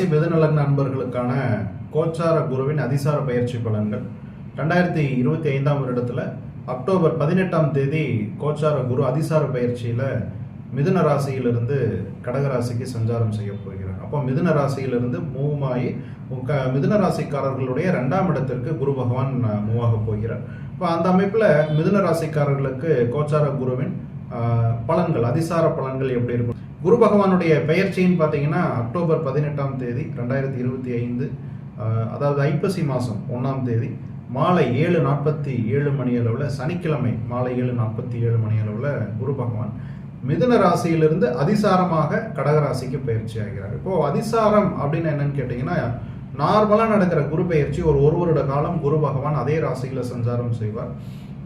ராசி மிதுன நண்பர்களுக்கான கோச்சார குருவின் அதிசார பயிற்சி பலன்கள். ரெண்டாயிரத்தி இருபத்தி ஐந்தாம் வருடத்தில் அக்டோபர் பதினெட்டாம் தேதி கோச்சார குரு அதிசார பயிற்சியில் மிதுன ராசியிலிருந்து கடக ராசிக்கு சஞ்சாரம் செய்ய போகிறார். அப்போ மிதுன ராசியிலிருந்து மூவமாகி க மிதுன ராசிக்காரர்களுடைய ரெண்டாம் இடத்திற்கு குரு பகவான் மூவாக போகிறார். இப்போ அந்த அமைப்பில் மிதுன ராசிக்காரர்களுக்கு கோச்சார குருவின் பலன்கள் அதிசார பலன்கள் எப்படி இருக்கும்? குரு பகவானுடைய பெயர்ச்சின்னு பார்த்தீங்கன்னா அக்டோபர் பதினெட்டாம் தேதி ரெண்டாயிரத்தி இருபத்தி ஐந்து அதாவது ஐப்பசி மாதம் ஒன்றாம் தேதி மாலை ஏழு நாற்பத்தி ஏழு மணி அளவில் சனிக்கிழமை மாலை ஏழு நாற்பத்தி ஏழு மணி அளவில் குரு பகவான் மிதுன ராசியிலிருந்து அதிசாரமாக கடக ராசிக்கு பயிற்சி ஆகிறார். இப்போ அதிசாரம் அப்படின்னு என்னன்னு கேட்டிங்கன்னா நார்மலாக நடக்கிற குரு பயிற்சி ஒரு ஒரு வருட காலம் குரு பகவான் அதே ராசியில் சஞ்சாரம் செய்வார்.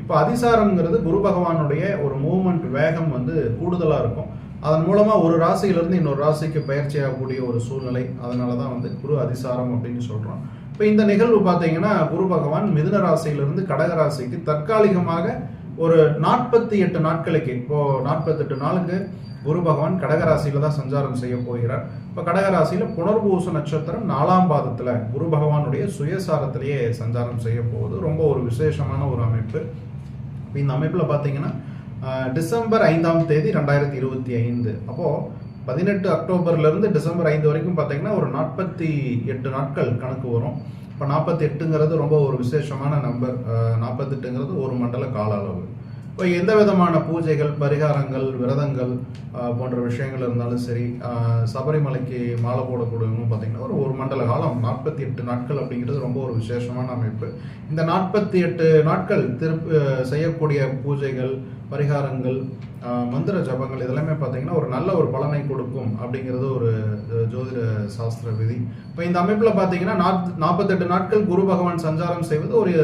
இப்போ அதிசாரம்ங்கிறது குரு பகவானுடைய ஒரு மூவ்மெண்ட் வேகம் வந்து கூடுதலாக இருக்கும். அதன் மூலமாக ஒரு ராசியிலிருந்து இன்னொரு ராசிக்கு பயிற்சி ஆகக்கூடிய ஒரு சூழ்நிலை. அதனால தான் வந்து குரு அதிசாரம் அப்படின்னு சொல்கிறோம் இப்போ இந்த நிகழ்வு பார்த்தீங்கன்னா குரு பகவான் மிதுன ராசியிலிருந்து கடக ராசிக்கு தற்காலிகமாக ஒரு நாற்பத்தி எட்டு நாட்களுக்கு இப்போ நாற்பத்தெட்டு நாளுக்கு குரு பகவான் கடகராசியில் தான் சஞ்சாரம் செய்ய போகிறார். இப்போ கடகராசியில் புனர்பூச நட்சத்திரம் நாலாம் பாதத்தில் குரு பகவானுடைய சுயசாரத்திலேயே சஞ்சாரம் செய்ய போவது ரொம்ப ஒரு விசேஷமான ஒரு அமைப்பு. இந்த அமைப்பில் பார்த்தீங்கன்னா டிசம்பர் ஐந்தாம் தேதி ரெண்டாயிரத்தி இருபத்தி ஐந்து. அப்போது பதினெட்டு அக்டோபர்லேருந்து டிசம்பர் ஐந்து வரைக்கும் பார்த்தீங்கன்னா ஒரு நாற்பத்தி எட்டு நாட்கள் கணக்கு வரும். இப்போ நாற்பத்தி எட்டுங்கிறது ரொம்ப ஒரு விசேஷமான நம்பர். நாற்பத்தெட்டுங்கிறது ஒரு மண்டல கால அளவு. இப்போ எந்த விதமான பூஜைகள் பரிகாரங்கள் விரதங்கள் போன்ற விஷயங்கள் இருந்தாலும் சரி சபரிமலைக்கு மாலை போடக்கூடியவங்க பார்த்தீங்கன்னா ஒரு ஒரு மண்டல காலம் நாற்பத்தி எட்டு நாட்கள் அப்படிங்கிறது ரொம்ப ஒரு விசேஷமான அமைப்பு. இந்த நாற்பத்தி எட்டு நாட்கள் திருப்பி செய்யக்கூடிய பூஜைகள் பரிகாரங்கள் மந்திர ஜபங்கள் இதெல்லாமே பார்த்தீங்கன்னா ஒரு நல்ல ஒரு பலனை கொடுக்கும் அப்படிங்கிறது ஒரு ஜோதிட சாஸ்திர விதி. இப்போ இந்த அமைப்பில் பார்த்தீங்கன்னா நாற் நாற்பத்தெட்டு நாட்கள் குரு பகவான் சஞ்சாரம் செய்வது ஒரு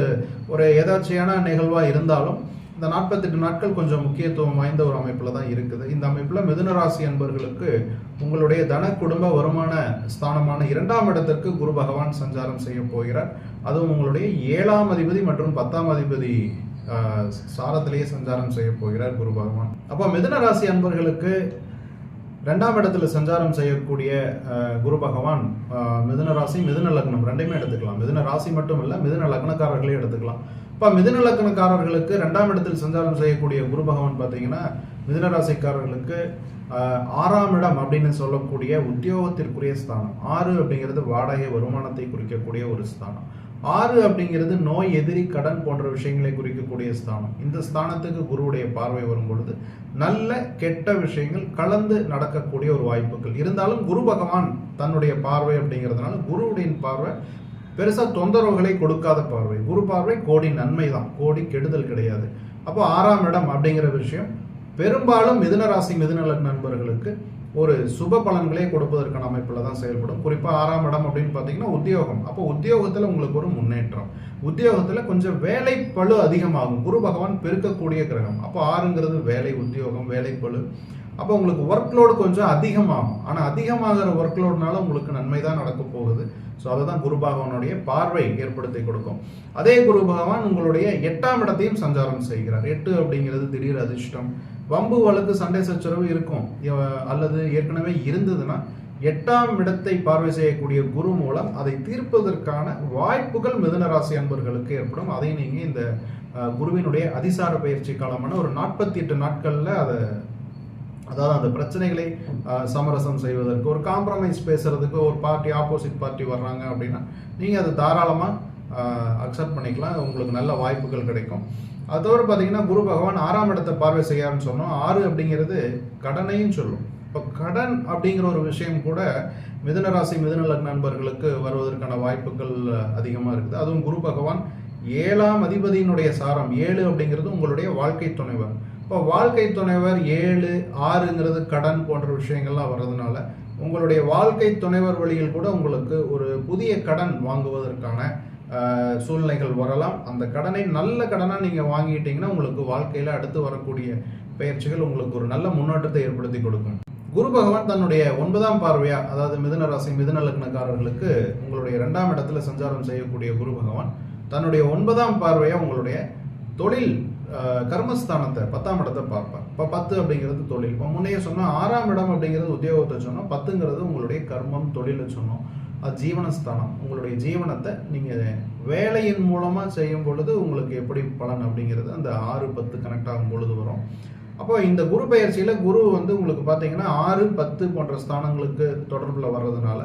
ஒரு எதாச்சியான நிகழ்வாக இருந்தாலும் இந்த நாற்பத்தெட்டு நாட்கள் கொஞ்சம் முக்கியத்துவம் வாய்ந்த ஒரு அமைப்பில் தான் இருக்குது. இந்த அமைப்பில் மிதுன ராசி அன்பர்களுக்கு உங்களுடைய தன குடும்ப வருமான ஸ்தானமான இரண்டாம் இடத்திற்கு குரு பகவான் சஞ்சாரம் செய்ய போகிறார். அதுவும் உங்களுடைய ஏழாம் அதிபதி மற்றும் பத்தாம் அதிபதி ஆஹ், சாரத்திலேயே சஞ்சாரம் செய்ய போகிறார் குரு பகவான். அப்போ மிதுன ராசி அன்பர்களுக்கு ரெண்டாம் இடத்துல சஞ்சாரம் செய்யக்கூடிய குரு பகவான் அஹ், மிதுன ராசி மிதுன லக்னம். ரெண்டையுமே எடுத்துக்கலாம். மிதுன ராசி மட்டும் இல்லை மிதுன லக்னக்காரர்களையும் எடுத்துக்கலாம். இப்போ மிதுநிலக்கணக்காரர்களுக்கு ரெண்டாம் இடத்தில் சஞ்சாரம் செய்யக்கூடிய குரு பகவான் பார்த்தீங்கன்னா மிதுனராசிக்காரர்களுக்கு ஆறாம் இடம் அப்படின்னு சொல்லக்கூடிய உத்தியோகத்திற்குரிய ஸ்தானம். ஆறு அப்படிங்கிறது வாடகை வருமானத்தை குறிக்கக்கூடிய ஒரு ஸ்தானம். ஆறு அப்படிங்கிறது நோய் எதிரி கடன் போன்ற விஷயங்களை குறிக்கக்கூடிய ஸ்தானம். இந்த ஸ்தானத்துக்கு குருவுடைய பார்வை வரும் பொழுது நல்ல கெட்ட விஷயங்கள் கலந்து நடக்கக்கூடிய ஒரு வாய்ப்புகள். இருந்தாலும் குரு பகவான் தன்னுடைய பார்வை அப்படிங்கிறதுனால குருவுடைய பார்வை பெருசாக தொந்தரவுகளை கொடுக்காத பார்வை. குரு பார்வை கோடி நன்மை தான் கோடி கெடுதல் கிடையாது. அப்போ ஆறாம் இடம் அப்படிங்கிற விஷயம் பெரும்பாலும் மிதுனராசி மிதுநல நண்பர்களுக்கு ஒரு சுப பலன்களே கொடுப்பதற்கான அமைப்பில் தான் செயல்படும். குறிப்பாக ஆறாம் இடம் அப்படின்னு பார்த்தீங்கன்னா உத்தியோகம். அப்போ உத்தியோகத்தில் உங்களுக்கு ஒரு முன்னேற்றம். உத்தியோகத்தில் கொஞ்சம் வேலை பழு அதிகமாகும். குரு பகவான் பெருக்கக்கூடிய கிரகம். அப்போ ஆறுங்கிறது வேலை உத்தியோகம் வேலை பழு அப்போ உங்களுக்கு ஒர்க் லோடு கொஞ்சம் அதிகமாகும். ஆனால் அதிகமாகிற ஒர்க் லோடுனால உங்களுக்கு நன்மை தான் நடக்க போகுது. ஸோ அதை தான் குரு பகவானுடைய பார்வை ஏற்படுத்தி கொடுக்கும். அதே குரு பகவான் உங்களுடைய எட்டாம் இடத்தையும் சஞ்சாரம் செய்கிறார். எட்டு அப்படிங்கிறது திடீர் அதிர்ஷ்டம். வம்பு வழக்கு சண்டை சச்சரவு இருக்கும். அல்லது ஏற்கனவே இருந்ததுன்னா எட்டாம் இடத்தை பார்வை செய்யக்கூடிய குரு மூலம் அதை தீர்ப்பதற்கான வாய்ப்புகள் மிதுன ராசி அன்பர்களுக்கு ஏற்படும். அதை நீங்கள் இந்த குருவினுடைய அதிசார பயிற்சி காலமான ஒரு நாற்பத்தி எட்டு நாட்களில் அதை அதாவது அந்த பிரச்சனைகளை சமரசம் செய்வதற்கு ஒரு காம்ப்ரமைஸ் பேசுகிறதுக்கு ஒரு பார்ட்டி ஆப்போசிட் பார்ட்டி வர்றாங்க அப்படின்னா நீங்கள் அதை தாராளமாக அக்செப்ட் பண்ணிக்கலாம். உங்களுக்கு நல்ல வாய்ப்புகள் கிடைக்கும். அதோடு பார்த்தீங்கன்னா குரு பகவான் ஆறாம் இடத்தை பார்வை செய்யாருன்னு சொன்னோம். ஆறு அப்படிங்கிறது கடனையும் சொல்லும். இப்போ கடன் அப்படிங்கிற ஒரு விஷயம் கூட மிதுனராசி மிதுநலக் நண்பர்களுக்கு வருவதற்கான வாய்ப்புகள் அதிகமாக இருக்குது. அதுவும் குரு பகவான் ஏழாம் அதிபதியினுடைய சாரம் ஏழு அப்படிங்கிறது உங்களுடைய வாழ்க்கை துணைவர். இப்போ வாழ்க்கை துணைவர் ஏழு ஆறுங்கிறது கடன் போன்ற விஷயங்கள்லாம் வர்றதுனால உங்களுடைய வாழ்க்கை துணைவர் வழியில் கூட உங்களுக்கு ஒரு புதிய கடன் வாங்குவதற்கான சூழ்நிலைகள் வரலாம். அந்த கடனை நல்ல கடனாக நீங்கள் வாங்கிட்டீங்கன்னா உங்களுக்கு வாழ்க்கையில் அடுத்து வரக்கூடிய பயிற்சிகள் உங்களுக்கு ஒரு நல்ல முன்னேற்றத்தை ஏற்படுத்தி கொடுக்கும். குரு பகவான் தன்னுடைய ஒன்பதாம் பார்வையா அதாவது மிதுன ராசி மிதுன லக்னக்காரர்களுக்கு உங்களுடைய இரண்டாம் இடத்துல சஞ்சாரம் செய்யக்கூடிய குரு பகவான் தன்னுடைய ஒன்பதாம் பார்வையா உங்களுடைய தொழில் கர்மஸ்தானத்தை பத்தாம் இடத்தை பார்ப்பேன் இப்போ பத்து அப்படிங்கிறது தொழில். இப்போ முன்னையே சொன்னோம் ஆறாம் இடம் அப்படிங்கிறது உத்தியோகத்தை சொன்னோம். பத்துங்கிறது உங்களுடைய கர்மம் தொழிலை சொன்னோம். அது ஜீவனஸ்தானம். உங்களுடைய ஜீவனத்தை நீங்கள் வேலையின் மூலமாக செய்யும் பொழுது உங்களுக்கு எப்படி பலன் அப்படிங்கிறது அந்த ஆறு பத்து கனெக்ட் ஆகும் பொழுது வரும். அப்போ இந்த குரு பயிற்சியில் குரு வந்து உங்களுக்கு பார்த்தீங்கன்னா ஆறு பத்து போன்ற ஸ்தானங்களுக்கு தொடர்பில் வர்றதுனால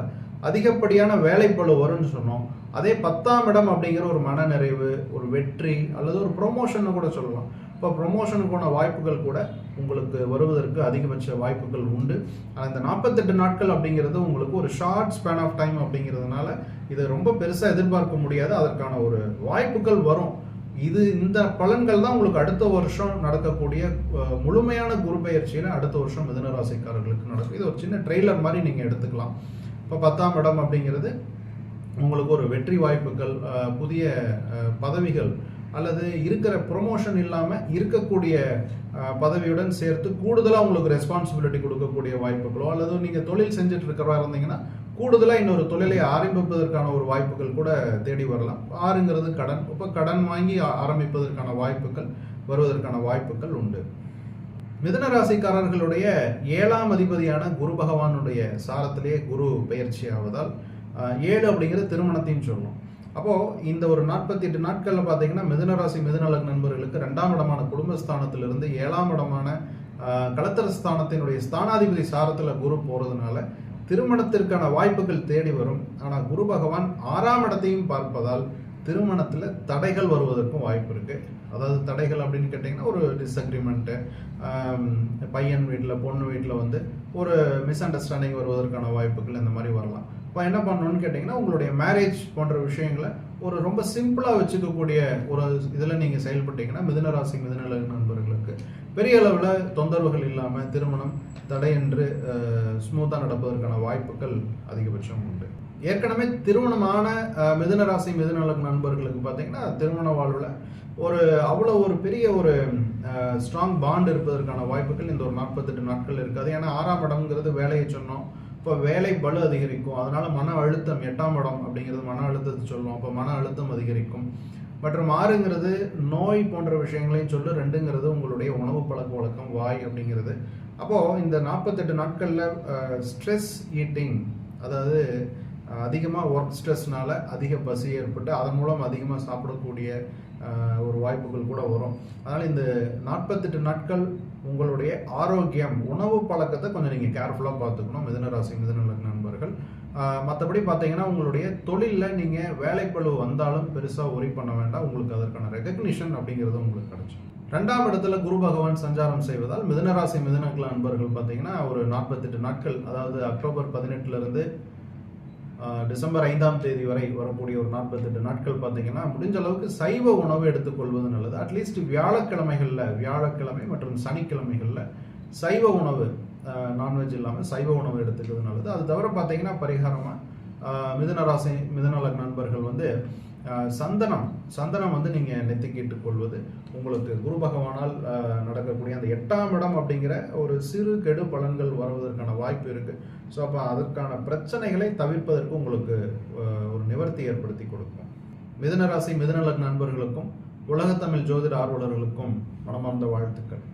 அதிகப்படியான வேலைப்பழு வரும்னு சொன்னோம். அதே பத்தாம் இடம் அப்படிங்கிற ஒரு மனநிறைவு ஒரு வெற்றி அல்லது ஒரு ப்ரொமோஷன் கூட சொல்லலாம். இப்போ ப்ரொமோஷனுக்கான வாய்ப்புகள் கூட உங்களுக்கு வருவதற்கு அதிகபட்ச வாய்ப்புகள் உண்டு. ஆனால் இந்த நாற்பத்தெட்டு நாட்கள் அப்படிங்கிறது உங்களுக்கு ஒரு ஷார்ட் ஸ்பேன் ஆஃப் டைம் அப்படிங்கிறதுனால இதை ரொம்ப பெருசாக எதிர்பார்க்க முடியாது. அதற்கான ஒரு வாய்ப்புகள் வரும். இது இந்த பலன்கள் தான் உங்களுக்கு அடுத்த வருஷம் நடக்கக்கூடிய முழுமையான குரு பயிற்சியில் அடுத்த வருஷம் மிதனராசிக்காரர்களுக்கு நடக்கும். இது ஒரு சின்ன ட்ரெய்லர் மாதிரி நீங்கள் எடுத்துக்கலாம். இப்போ பத்தாம் இடம் அப்படிங்கிறது உங்களுக்கு ஒரு வெற்றி வாய்ப்புகள் புதிய பதவிகள் அல்லது இருக்கிற ப்ரொமோஷன் இல்லாமல் இருக்கக்கூடிய பதவியுடன் சேர்த்து கூடுதலாக உங்களுக்கு ரெஸ்பான்சிபிலிட்டி கொடுக்கக்கூடிய வாய்ப்புகளோ அல்லது நீங்கள் தொழில் செஞ்சுட்டு இருக்கிறவா இருந்தீங்கன்னா கூடுதலாக இன்னொரு தொழிலை ஆரம்பிப்பதற்கான ஒரு வாய்ப்புகள் கூட தேடி வரலாம். ஆறுங்கிறது கடன். இப்போ கடன் வாங்கி ஆரம்பிப்பதற்கான வாய்ப்புகள் வருவதற்கான வாய்ப்புகள் உண்டு. மிதுன ராசிக்காரர்களுடைய ஏழாம் அதிபதியான குரு பகவானுடைய சாரத்திலேயே குரு பயிற்சி ஆவதால் ஏழு அப்படிங்கிறது திருமணத்தையும் சொல்லணும் அப்போது இந்த ஒரு நாற்பத்தி எட்டு நாட்களில் பார்த்தீங்கன்னா மிதுனராசி ராசி நண்பர்களுக்கு ரெண்டாம் இடமான குடும்பஸ்தானத்திலிருந்து ஏழாம் இடமான ஆஹ், களத்திர ஸ்தானத்தினுடைய ஸ்தானாதிபதி சாரத்தில் குரு போகிறதுனால திருமணத்திற்கான வாய்ப்புகள் தேடி வரும். ஆனால் குரு பகவான் ஆறாம் இடத்தையும் பார்ப்பதால் திருமணத்தில் தடைகள் வருவதற்கும் வாய்ப்பு இருக்குது அதாவது தடைகள் அப்படின்னு கேட்டிங்கன்னா ஒரு டிஸ்அக்ரிமெண்ட்டு பையன் வீட்டில் பொண்ணு வீட்டில் வந்து ஒரு மிஸ் அண்டர்ஸ்டாண்டிங் வருவதற்கான வாய்ப்புகள் இந்த மாதிரி வரலாம். என்ன பண்ணணும்னு கேட்டிங்கன்னா உங்களுடைய மேரேஜ் போன்ற விஷயங்களை ஒரு ரொம்ப சிம்பிளாக வச்சுக்கக்கூடிய ஒரு இதில் நீங்கள் செயல்பட்டீங்கன்னா மிதனராசி ராசி நண்பர்களுக்கு பெரிய அளவில் தொந்தரவுகள் இல்லாமல் திருமணம் தடையின்றி ஸ்மூத்தாக நடப்பதற்கான வாய்ப்புகள் அதிகபட்சம் உண்டு. ஏற்கனவே திருமணமான மிதனராசி மிதுன நண்பர்களுக்கு பார்த்தீங்கன்னா திருமண வாழ்வில் ஒரு அவ்வளோ ஒரு பெரிய ஒரு ஸ்ட்ராங் பாண்ட் இருப்பதற்கான வாய்ப்புகள் இந்த ஒரு நாற்பத்தெட்டு நாட்கள் இருக்காது. ஏன்னா ஆறாம் இடம்ங்கிறது வேலையை சொன்னோம். இப்போ வேலை பலு அதிகரிக்கும். அதனால மன அழுத்தம் எட்டாம் இடம் அப்படிங்கிறது மன அழுத்தத்தை சொல்லுவோம் அப்போ மன அழுத்தம் அதிகரிக்கும். மற்றும் ஆறுங்கிறது நோய் போன்ற விஷயங்களையும் சொல்லு. ரெண்டுங்கிறது உங்களுடைய உணவு பழக்க வழக்கம் வாய் அப்படிங்கிறது. அப்போது இந்த நாற்பத்தெட்டு நாட்களில் ஸ்ட்ரெஸ் ஈட்டிங் அதாவது அதிகமாக ஒர்க் ஸ்ட்ரெஸ்னால அதிக பசி ஏற்பட்டு அதன் மூலம் அதிகமாக சாப்பிடக்கூடிய ஒரு வாய்ப்புகள் கூட வரும். அதனால் இந்த நாற்பத்தெட்டு நாட்கள் உங்களுடைய ஆரோக்கியம் உணவு பழக்கத்தை கொஞ்சம் நீங்கள் கேர்ஃபுல்லாக பார்த்துக்கணும். மிதனராசி மிதனலக் நண்பர்கள். மற்றபடி பார்த்தீங்கன்னா உங்களுடைய தொழிலில் நீங்கள் வேலைப்பளு வந்தாலும் பெருசாக ஒரி பண்ண வேண்டாம். உங்களுக்கு அதற்கான ரெகக்னிஷன் அப்படிங்கிறது உங்களுக்கு கிடைச்சி ரெண்டாம் இடத்துல குரு பகவான் சஞ்சாரம் செய்வதால் மிதனராசி மிதுனக்ல நண்பர்கள் பார்த்தீங்கன்னா ஒரு நாற்பத்தெட்டு நாட்கள் அதாவது அக்டோபர் பதினெட்டுலேருந்து இருந்து டிசம்பர் ஐந்தாம் தேதி வரை வரக்கூடிய ஒரு நாற்பத்தெட்டு நாட்கள் பார்த்தீங்கன்னா முடிஞ்ச அளவுக்கு சைவ உணவு எடுத்துக்கொள்வது நல்லது. அட்லீஸ்ட் வியாழக்கிழமைகளில் வியாழக்கிழமை மற்றும் சனிக்கிழமைகளில் சைவ உணவு நான்வெஜ் இல்லாமல் சைவ உணவு எடுத்துக்கிறது நல்லது. அது தவிர பார்த்தீங்கன்னா பரிகாரமாக மிதுன ராசி மிதுன நண்பர்கள் வந்து சந்தனம். சந்தனம் வந்து நீங்கள் நெத்திக்கிட்டு கொள்வது உங்களுக்கு குரு பகவானால் நடக்கக்கூடிய அந்த எட்டாம் இடம் அப்படிங்கிற ஒரு சிறு கெடு பலன்கள் வருவதற்கான வாய்ப்பு இருக்குது ஸோ அப்போ அதற்கான பிரச்சனைகளை தவிர்ப்பதற்கு உங்களுக்கு ஒரு நிவர்த்தி ஏற்படுத்தி கொடுக்கும். மிதனராசி ராசி நண்பர்களுக்கும் உலகத்தமிழ் ஜோதிட ஆர்வலர்களுக்கும் மனமார்ந்த வாழ்த்துக்கள்.